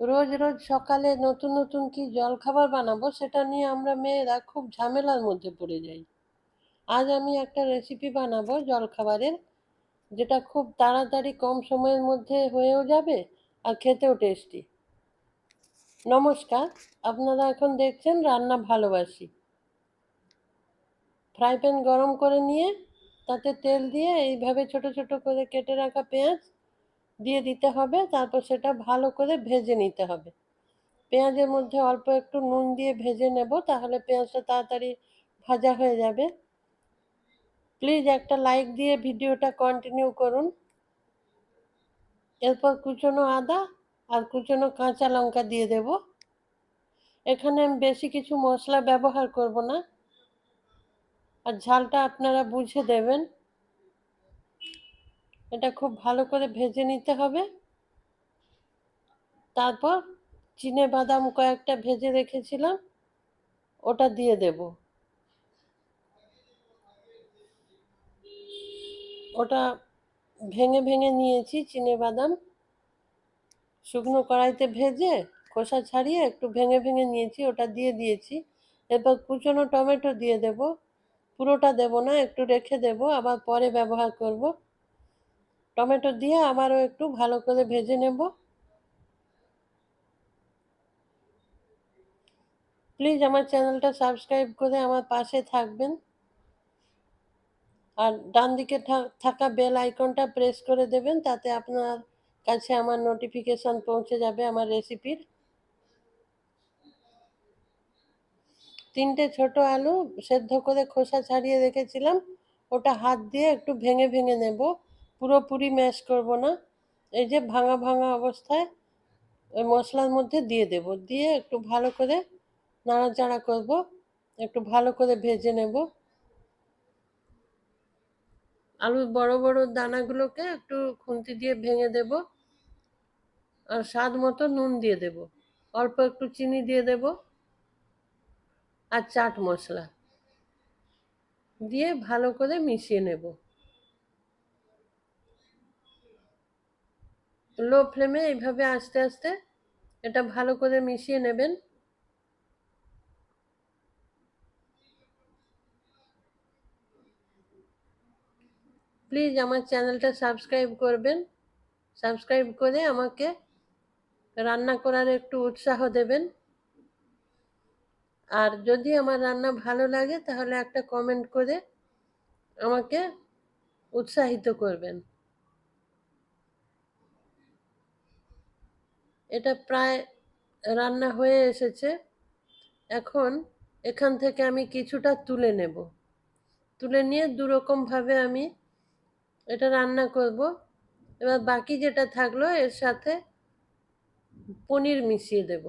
রোজ রোজ সকালে নতুন নতুন কি জলখাবার বানাবো সেটা নিয়ে আমরা মেয়েরা খুব ঝামেলার মধ্যে পড়ে যাই। আজ আমি একটা রেসিপি বানাবো জলখাবারের, যেটা খুব তাড়াতাড়ি কম সময়ের মধ্যে হয়েও যাবে আর খেতেও টেস্টি নমস্কার, আপনারা এখন দেখছেন রান্না ভালোবাসি। ফ্রাই প্যান গরম করে নিয়ে তাতে তেল দিয়ে এইভাবে ছোট ছোট করে কেটে রাখা পেঁয়াজ দিয়ে দিতে হবে, তারপর সেটা ভালো করে ভেজে নিতে হবে। পেঁয়াজের মধ্যে অল্প একটু নুন দিয়ে ভেজে নেব, তাহলে পেঁয়াজটা তাড়াতাড়ি ভাজা হয়ে যাবে। প্লিজ একটা লাইক দিয়ে ভিডিওটা কন্টিনিউ করুন। এরপর কুচনো আদা আর কুচনো কাঁচা লঙ্কা দিয়ে দেব। এখানে আমি বেশি কিছু মশলা ব্যবহার করব না। আর ঝালটা আপনারা বুঝে দেবেন। এটা খুব ভালো করে ভেজে নিতে হবে। তারপর চিনে বাদাম কয়েকটা ভেজে রেখেছিলাম, ওটা দিয়ে দেব। ওটা ভেঙে ভেঙে নিয়েছি চিনে বাদাম। শুকনো কড়াইতে ভেজে খোসা ছাড়িয়ে একটু ভেঙে ভেঙে নিয়েছি, ওটা দিয়ে দিয়েছি। এরপর কুচনো টমেটো দিয়ে দেব। পুরোটা দেব না, একটু রেখে দেব, আবার পরে ব্যবহার করব। টমেটো দিয়ে আবারও একটু ভালো করে ভেজে নেব। প্লিজ আমার চ্যানেলটা সাবস্ক্রাইব করে আমার পাশে থাকবেন। আর ডান দিকে থাকা বেল আইকনটা প্রেস করে দেবেন, তাতে আপনার কাছে আমার নোটিফিকেশন পৌঁছে যাবে আমার রেসিপির তিনটে ছোট আলু সেদ্ধ করে খোসা ছাড়িয়ে রেখেছিলাম, ওটা হাত দিয়ে একটু ভেঙে ভেঙে নেব। পুরোপুরি ম্যাশ করব না। এই যে ভাঙা ভাঙা অবস্থায় ওই মশলার মধ্যে দিয়ে দেব। দিয়ে একটু ভালো করে নাড়াচাড়া করব। একটু ভালো করে ভেজে নেব। আলুর বড় বড় দানাগুলোকে একটু খুন্তি দিয়ে ভেঙে দেব। আর স্বাদ মতো নুন দিয়ে দেব। অল্প একটু চিনি দিয়ে দেব। আর চাট মশলা। দিয়ে ভালো করে মিশিয়ে নেব। লো ফ্লেমে এইভাবে আস্তে আস্তে এটা ভালো করে মিশিয়ে নেবেন। প্লিজ আমার চ্যানেলটা সাবস্ক্রাইব করবেন। সাবস্ক্রাইব করে আমাকে রান্না করার একটু উৎসাহ দেবেন। আর যদি আমার রান্না ভালো লাগে তাহলে একটা কমেন্ট করে আমাকে উৎসাহিত করবেন। এটা প্রায় রান্না হয়ে এসেছে। এখন এখান থেকে আমি কিছুটা তুলে নেব। তুলে নিয়ে দুরকমভাবে আমি এটা রান্না করব। এবার বাকি যেটা থাকল, এর সাথে পনির মিশিয়ে দেব।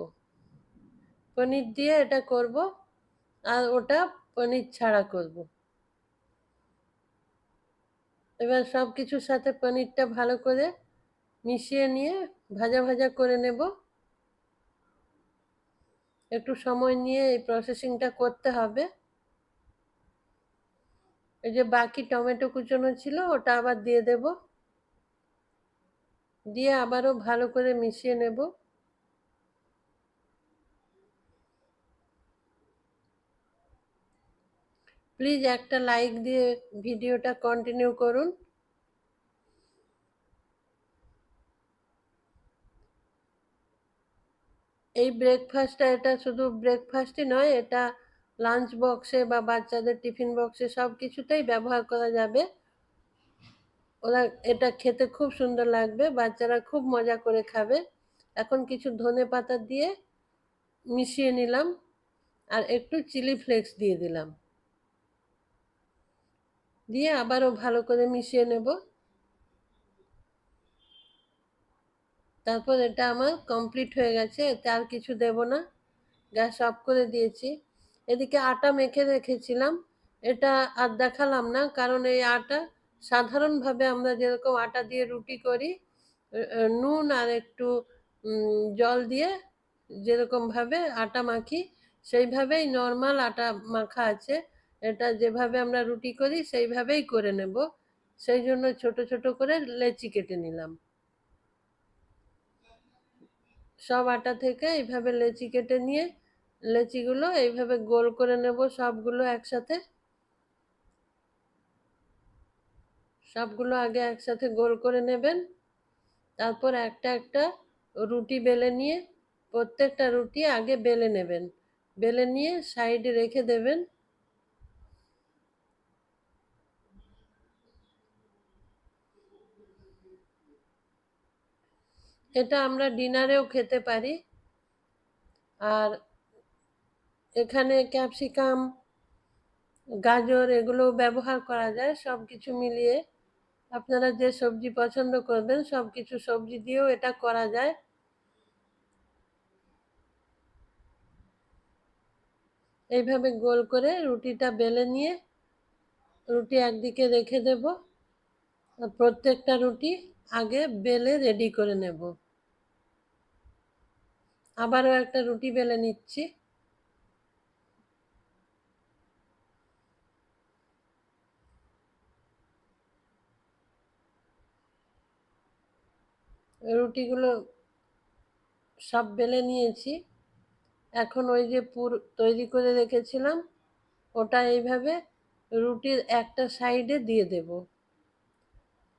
পনির দিয়ে এটা করব আর ওটা পনির ছাড়া করব। এবার সব কিছুর সাথে পনিরটা ভালো করে মিশিয়ে নিয়ে ভাজা ভাজা করে নেব। একটু সময় নিয়ে এই প্রসেসিংটা করতে হবে। এই যে বাকি টমেটো কুচনো ছিল, ওটা আবার দিয়ে দেব। দিয়ে আবারও ভালো করে মিশিয়ে নেব। প্লিজ একটা লাইক দিয়ে ভিডিওটা কন্টিনিউ করুন। এই ব্রেকফাস্টটা এটা শুধু ব্রেকফাস্টই নয়, এটা লাঞ্চ বক্সে বা বাচ্চাদের টিফিন বক্সে সব কিছুতেই ব্যবহার করা যাবে। ওরা এটা খেতে খুব সুন্দর লাগবে, বাচ্চারা খুব মজা করে খাবে। এখন কিছু ধনে পাতা দিয়ে মিশিয়ে নিলাম আর একটু চিলি ফ্লেক্স দিয়ে দিলাম। দিয়ে আবারও ভালো করে মিশিয়ে নেব। তারপর এটা আমার কমপ্লিট হয়ে গেছে, এতে আর কিছু দেব না। গ্যাস অফ করে দিয়েছি। এদিকে আটা মেখে রেখেছিলাম। এটা আর দেখালাম না, কারণ এই আটা সাধারণভাবে আমরা যেরকম আটা দিয়ে রুটি করি নুন আর একটু জল দিয়ে যেরকমভাবে আটা মাখি, সেইভাবেই নর্মাল আটা মাখা আছে। এটা যেভাবে আমরা রুটি করি, সেইভাবেই করে নেব। সেই জন্য ছোট ছোট করে লেচি কেটে নিলাম। সব আটা থেকে এইভাবে লেচি কেটে নিয়ে লেচিগুলো এইভাবে গোল করে নেব সবগুলো একসাথে। সবগুলো আগে একসাথে গোল করে নেবেন। তারপর একটা একটা রুটি বেলে নিয়ে প্রত্যেকটা রুটি আগে বেলে নেবেন। বেলে নিয়ে সাইডে রেখে দেবেন। এটা আমরা ডিনারেও খেতে পারি। আর এখানে ক্যাপসিকাম, গাজর এগুলো ব্যবহার করা যায় সব কিছু মিলিয়ে। আপনারা যে সবজি পছন্দ করবেন সব কিছু সবজি দিয়েও এটা করা যায়। এইভাবে গোল করে রুটিটা বেলে নিয়ে রুটি একদিকে রেখে দেব। প্রত্যেকটা রুটি আগে বেলে রেডি করে নেব। আবারও একটা রুটি বেলে নিচ্ছি। রুটিগুলো সব বেলে নিয়েছি। এখন ওই যে পুর তৈরি করে রেখেছিলাম, ওটা এইভাবে রুটির একটা সাইডে দিয়ে দেব।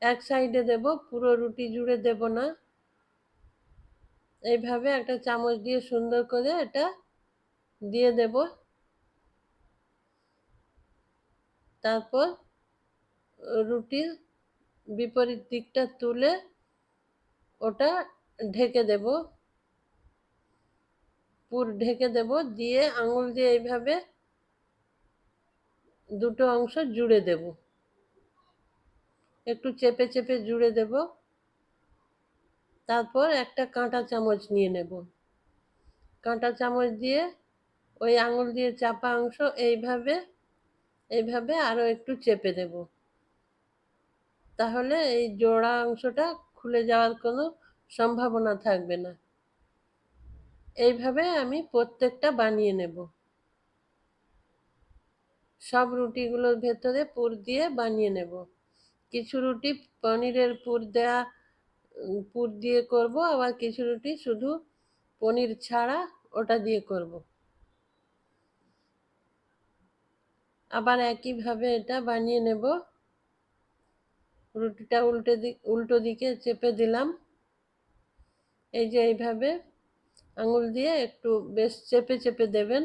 এক সাইডে দেব, পুরো রুটি জুড়ে দেব না। এইভাবে একটা চামচ দিয়ে সুন্দর করে এটা দিয়ে দেব। তারপর রুটির বিপরীত দিকটা তুলে ওটা ঢেকে দেব। পুর ঢেকে দেব দিয়ে আঙুল দিয়ে এইভাবে দুটো অংশ জুড়ে দেব। একটু চেপে চেপে জুড়ে দেব। তারপর একটা কাঁটা চামচ নিয়ে নেব। কাঁটা চামচ দিয়ে ওই আঙুল দিয়ে চাপা অংশ এইভাবে এইভাবে আরও একটু চেপে দেব। তাহলে এই জোড়া অংশটা খুলে যাওয়ার কোনো সম্ভাবনা থাকবে না। এইভাবে আমি প্রত্যেকটা বানিয়ে নেব। সব রুটিগুলোর ভেতরে পুর দিয়ে বানিয়ে নেব। কিছু রুটি পনিরের পুর দেয়া পুর দিয়ে করব, আবার কিছু রুটি শুধু পনির ছাড়া ওটা দিয়ে করব। আবার একইভাবে এটা বানিয়ে নেব। রুটিটা উল্টে দিক উল্টো দিকে চেপে দিলাম। এই যে এইভাবে আঙুল দিয়ে একটু বেশ চেপে চেপে দেবেন।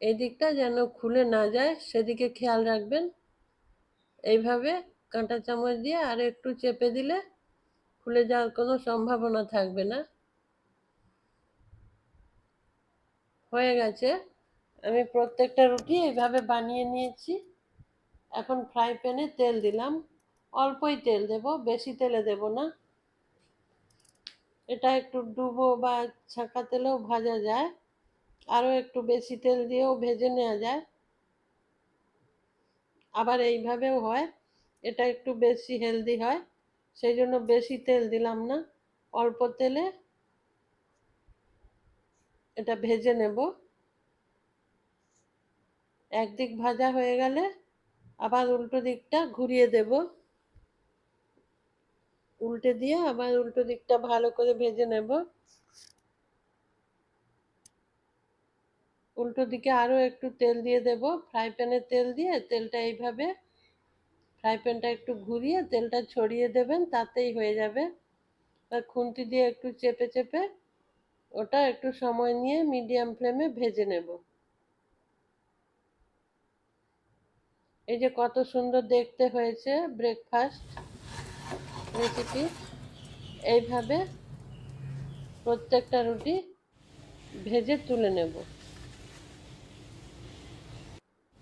এই দিকটা যেন খুলে না যায়, সেদিকে খেয়াল রাখবেন। এইভাবে কাঁটা চামচ দিয়ে আর একটু চেপে দিলে খুলে যাওয়ার কোনো সম্ভাবনা থাকবে না। হয়ে গেছে। আমি প্রত্যেকটা রুটি এইভাবে বানিয়ে নিয়েছি। এখন ফ্রাই প্যানে তেল দিলাম। অল্পই তেল দেব, বেশি তেলে দেব না। এটা একটু ডুবো বা ছাঁকা তেলেও ভাজা যায়। আরও একটু বেশি তেল দিয়েও ভেজে নেওয়া যায়। আবার এইভাবেও হয়। এটা একটু বেশি হেলদি হয় সেই জন্য বেশি তেল দিলাম না, অল্প তেলে এটা ভেজে নেব। একদিক ভাজা হয়ে গেলে আবার উল্টো দিকটা ঘুরিয়ে দেব। উল্টে দিয়ে আবার উল্টো দিকটা ভালো করে ভেজে নেব। উল্টো দিকে আরও একটু তেল দিয়ে দেব, ফ্রাই প্যানে তেল দিয়ে তেলটা এইভাবে ফ্রাই প্যানটা একটু ঘুরিয়ে তেলটা ছড়িয়ে দেবেন, তাতেই হয়ে যাবে। আর খুন্তি দিয়ে একটু চেপে চেপে ওটা একটু সময় নিয়ে মিডিয়াম ফ্লেমে ভেজে নেব। এই যে কত সুন্দর দেখতে হয়েছে ব্রেকফাস্ট রেসিপি। এইভাবে প্রত্যেকটা রুটি ভেজে তুলে নেব।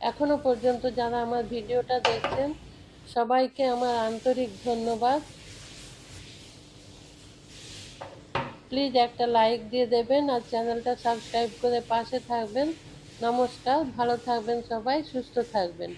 এখনও পর্যন্ত যারা আমার ভিডিওটা দেখছেন সবাইকে আমার আন্তরিক ধন্যবাদ। প্লিজ একটা লাইক দিয়ে দেবেন আর চ্যানেলটা সাবস্ক্রাইব করে পাশে থাকবেন। নমস্কার, ভালো থাকবেন সবাই, সুস্থ থাকবেন।